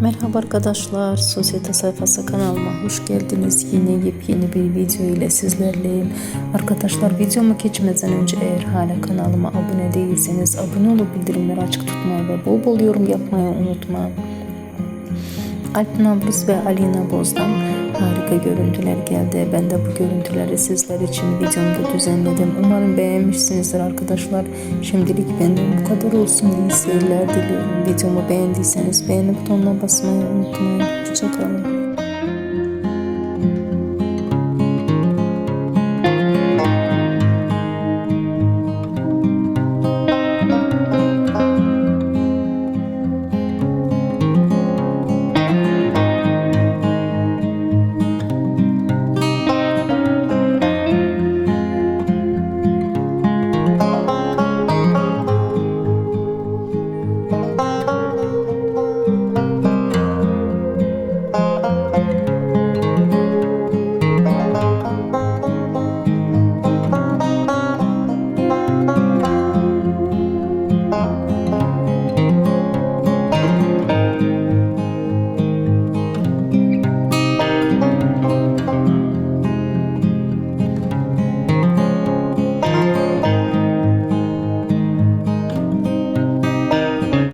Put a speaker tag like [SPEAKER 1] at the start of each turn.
[SPEAKER 1] Merhaba arkadaşlar, Sosyete Sayfası kanalıma hoş geldiniz. Yine yepyeni bir video ile sizlerleyim. Arkadaşlar videoma geçmeden önce eğer hala kanalıma abone değilseniz abone olup bildirimleri açık tutmayı ve bol bol yorum yapmayı unutmayın. Alp Navruz ve Alina Boz'dan harika görüntüler geldi. Ben de bu görüntüleri sizler için videomda düzenledim. Umarım beğenmişsinizdir arkadaşlar. Şimdilik benden bu kadar olsun. İyi seyirler diliyorum. Videomu beğendiyseniz beğeni butonuna basmayı unutmayın. Hoşçakalın.